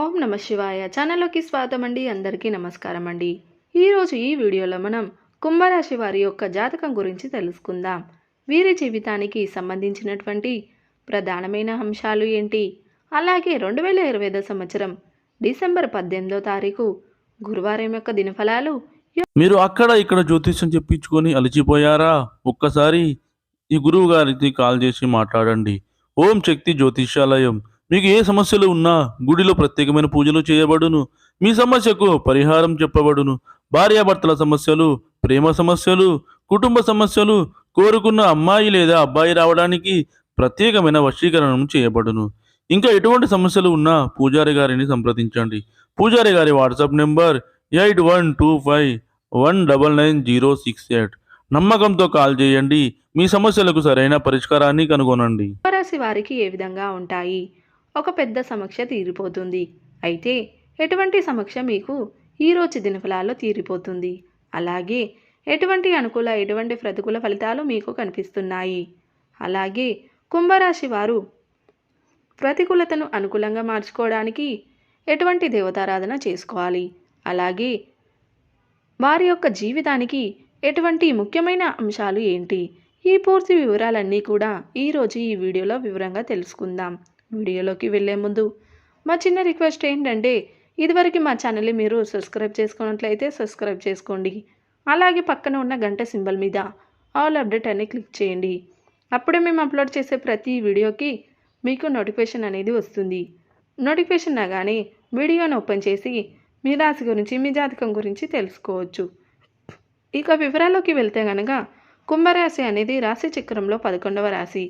ఓం నమ శివాయ. ఛానల్లోకి స్వాగతం అండి. అందరికీ నమస్కారం అండి. ఈరోజు ఈ వీడియోలో మనం కుంభరాశి వారి యొక్క జాతకం గురించి తెలుసుకుందాం. వీరి జీవితానికి సంబంధించినటువంటి ప్రధానమైన అంశాలు ఏంటి? అలాగే రెండు వేల ఇరవై ఐదో సంవత్సరం డిసెంబర్ పద్దెనిమిదో తారీఖు గురువారం యొక్క దినఫలాలు మీరు అక్కడ ఇక్కడ జ్యోతిష్యం చెప్పించుకొని అలిచిపోయారా? ఒక్కసారి ఈ గురువు గారికి కాల్ చేసి మాట్లాడండి. ఓం శక్తి జ్యోతిష్యాలయం. మీకు ఏ సమస్యలు ఉన్నా గుడిలో ప్రత్యేకమైన పూజలు చేయబడును. మీ సమస్యకు పరిహారం చెప్పబడును. భార్యాభర్తల సమస్యలు ప్రేమ సమస్యలు కుటుంబ సమస్యలు కోరుకున్న అమ్మాయి లేదా అబ్బాయి రావడానికి ప్రత్యేకమైన వశీకరణం చేయబడును. ఇంకా ఎటువంటి సమస్యలు ఉన్నా పూజారి గారిని సంప్రదించండి. పూజారి గారి WhatsApp number eight one two five one double nine zero six eight. నమ్మకంతో కాల్ చేయండి. మీ సమస్యలకు సరైన పరిష్కారాన్ని కనుగొనండి. వారికి ఏ విధంగా ఉంటాయి? ఒక పెద్ద సమస్య తీరిపోతుంది. అయితే ఎటువంటి సమస్య మీకు ఈ రోజు దినఫలాల్లో తీరిపోతుంది? అలాగే ఎటువంటి అనుకూల ఎటువంటి ప్రతికూల ఫలితాలు మీకు కనిపిస్తున్నాయి? అలాగే కుంభరాశి వారు ప్రతికూలతను అనుకూలంగా మార్చుకోవడానికి ఎటువంటి దేవతారాధన చేసుకోవాలి? అలాగే వారి యొక్క జీవితానికి ఎటువంటి ముఖ్యమైన అంశాలు ఏంటి? ఈ పూర్తి వివరాలన్నీ కూడా ఈరోజు ఈ వీడియోలో వివరంగా తెలుసుకుందాం. వీడియోలోకి వెళ్ళే ముందు మా చిన్న రిక్వెస్ట్ ఏంటంటే ఇదివరకు మా ఛానల్ని మీరు సబ్స్క్రైబ్ చేసుకున్నట్లయితే సబ్స్క్రైబ్ చేసుకోండి. అలాగే పక్కన ఉన్న గంట సింబల్ మీద ఆల్ అప్డేట్ అని క్లిక్ చేయండి. అప్పుడే మేము అప్లోడ్ చేసే ప్రతి వీడియోకి మీకు నోటిఫికేషన్ అనేది వస్తుంది. నోటిఫికేషన్ రాగానే వీడియోని ఓపెన్ చేసి మీ రాశి గురించి మీ జాతకం గురించి తెలుసుకోవచ్చు. ఇక వివరాల్లోకి వెళ్తే గనక కుంభరాశి అనేది రాశి చక్రంలో పదకొండవ రాశి.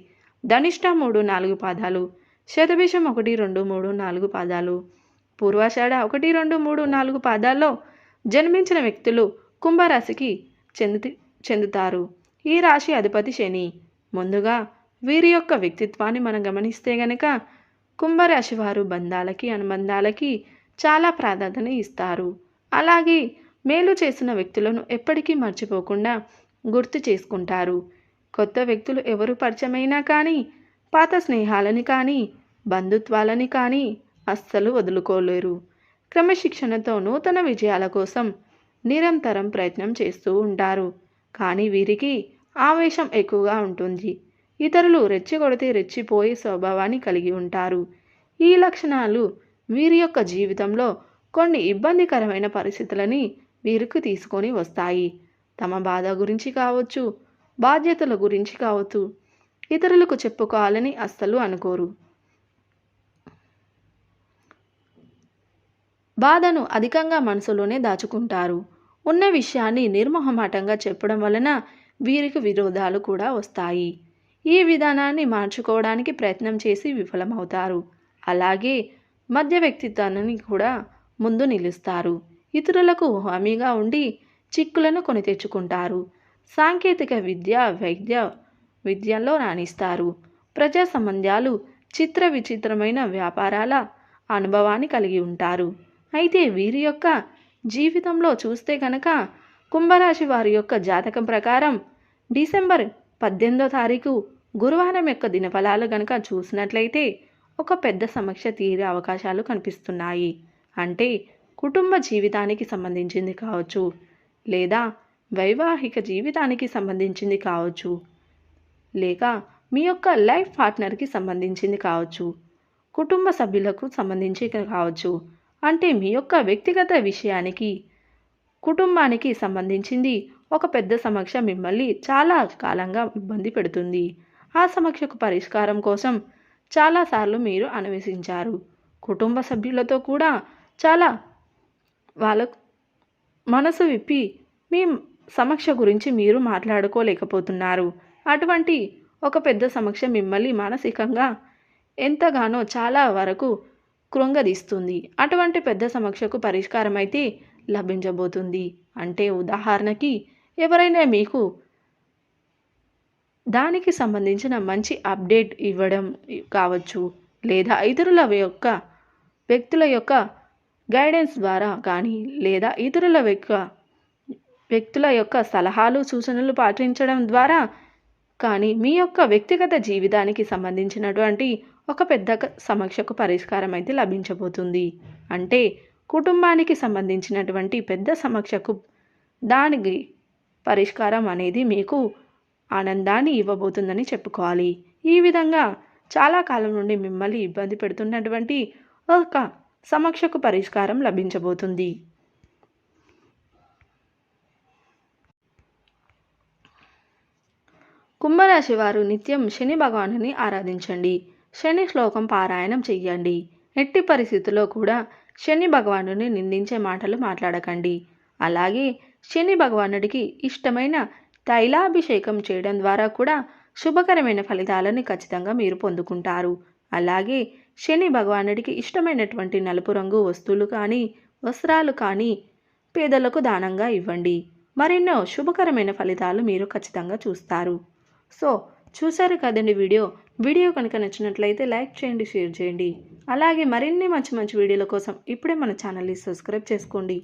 ధనిష్ట మూడు నాలుగు పాదాలు. శతభిషం ఒకటి రెండు మూడు నాలుగు పాదాలు. పూర్వాషాఢ ఒకటి రెండు మూడు నాలుగు పాదాల్లో జన్మించిన వ్యక్తులు కుంభరాశికి చెంది చెందుతారు. ఈ రాశి అధిపతి శని. ముందుగా వీరి యొక్క వ్యక్తిత్వాన్ని మనం గమనిస్తే గనక కుంభరాశి వారు బంధాలకి అనుబంధాలకి చాలా ప్రాధాన్యత ఇస్తారు. అలాగే మేలు చేసిన వ్యక్తులను ఎప్పటికీ మర్చిపోకుండా గుర్తు చేసుకుంటారు. కొత్త వ్యక్తులు ఎవరు పరిచయమైనా కానీ పాత స్నేహాలని కానీ బంధుత్వాలని కానీ అస్సలు వదులుకోలేరు. క్రమశిక్షణతో నూతన విజయాల కోసం నిరంతరం ప్రయత్నం చేస్తూ ఉంటారు. కానీ వీరికి ఆవేశం ఎక్కువగా ఉంటుంది. ఇతరులు రెచ్చగొడితే రెచ్చిపోయే స్వభావాన్ని కలిగి ఉంటారు. ఈ లక్షణాలు వీరి యొక్క జీవితంలో కొన్ని ఇబ్బందికరమైన పరిస్థితులని వీరికి తీసుకొని వస్తాయి. తమ బాధ గురించి కావచ్చు బాధ్యతల గురించి కావచ్చు ఇతరులకు చెప్పుకోవాలని అస్సలు అనుకోరు. బాధను అధికంగా మనసులోనే దాచుకుంటారు. ఉన్న విషయాన్ని నిర్మోహమాటంగా చెప్పడం వలన వీరికి విరోధాలు కూడా వస్తాయి. ఈ విధానాన్ని మార్చుకోవడానికి ప్రయత్నం చేసి విఫలమవుతారు. అలాగే మధ్య వ్యక్తిత్వాన్ని కూడా ముందు నిలుస్తారు. ఇతరులకు హామీగా ఉండి చిక్కులను కొని తెచ్చుకుంటారు. సాంకేతిక విద్య వైద్య విద్యల్లో రాణిస్తారు. ప్రజా సంబంధాలు చిత్ర విచిత్రమైన వ్యాపారాల అనుభవాన్ని కలిగి ఉంటారు. అయితే వీరి యొక్క జీవితంలో చూస్తే కనుక కుంభరాశి వారి యొక్క జాతకం ప్రకారం డిసెంబర్ పద్దెనిమిదో తారీఖు గురువారం యొక్క దినఫలాలు కనుక చూసినట్లయితే ఒక పెద్ద సమస్య తీరే అవకాశాలు కనిపిస్తున్నాయి. అంటే కుటుంబ జీవితానికి సంబంధించింది కావచ్చు లేదా వైవాహిక జీవితానికి సంబంధించింది కావచ్చు లేక మీ యొక్క లైఫ్ పార్ట్నర్కి సంబంధించింది కావచ్చు కుటుంబ సభ్యులకు సంబంధించి కావచ్చు. అంటే మీ యొక్క వ్యక్తిగత విషయానికి కుటుంబానికి సంబంధించింది ఒక పెద్ద సమస్య మిమ్మల్ని చాలా కాలంగా ఇబ్బంది పెడుతుంది. ఆ సమస్యకు పరిష్కారం కోసం చాలాసార్లు మీరు అన్వేషించారు కుటుంబ సభ్యులతో కూడా చాలా వాళ్ళ మనసు విప్పి మీ సమస్య గురించి మీరు మాట్లాడుకోలేకపోతున్నారు. అటువంటి ఒక పెద్ద సమస్య మిమ్మల్ని మానసికంగా ఎంతగానో చాలా వరకు కృంగదీస్తుంది. అటువంటి పెద్ద సమస్యకు పరిష్కారం అయితే లభించబోతుంది. అంటే ఉదాహరణకి ఎవరైనా మీకు దానికి సంబంధించిన మంచి అప్డేట్ ఇవ్వడం కావచ్చు లేదా ఇతరుల యొక్క వ్యక్తుల యొక్క గైడెన్స్ ద్వారా కానీ లేదా ఇతరుల యొక్క వ్యక్తుల యొక్క సలహాలు సూచనలు పాటించడం ద్వారా కానీ మీ యొక్క వ్యక్తిగత జీవితానికి సంబంధించినటువంటి ఒక పెద్ద సమస్యకు పరిష్కారం అయితే లభించబోతుంది. అంటే కుటుంబానికి సంబంధించినటువంటి పెద్ద సమస్యకు దానికి పరిష్కారం అనేది మీకు ఆనందాన్ని ఇవ్వబోతుందని చెప్పుకోవాలి. ఈ విధంగా చాలా కాలం నుండి మిమ్మల్ని ఇబ్బంది పెడుతున్నటువంటి ఒక సమస్యకు పరిష్కారం లభించబోతుంది. కుంభరాశి వారు నిత్యం శని భగవానుని ఆరాధించండి. శని శ్లోకం పారాయణం చెయ్యండి. ఎట్టి పరిస్థితుల్లో కూడా శని భగవానుని నిందించే మాటలు మాట్లాడకండి. అలాగే శని భగవానుడికి ఇష్టమైన తైలాభిషేకం చేయడం ద్వారా కూడా శుభకరమైన ఫలితాలను ఖచ్చితంగా మీరు పొందుకుంటారు. అలాగే శని భగవానుడికి ఇష్టమైనటువంటి నలుపు రంగు వస్తువులు కానీ వస్త్రాలు కానీ పేదలకు దానంగా ఇవ్వండి. మరెన్నో శుభకరమైన ఫలితాలు మీరు ఖచ్చితంగా చూస్తారు. సో చూసారు కదండి వీడియో? వీడియో కనుక నచ్చినట్లయితే లైక్ చేయండి షేర్ చేయండి. అలాగే మరిన్ని మంచి మంచి వీడియోల కోసం ఇప్పుడే మన ఛానల్ని సబ్స్క్రైబ్ చేసుకోండి.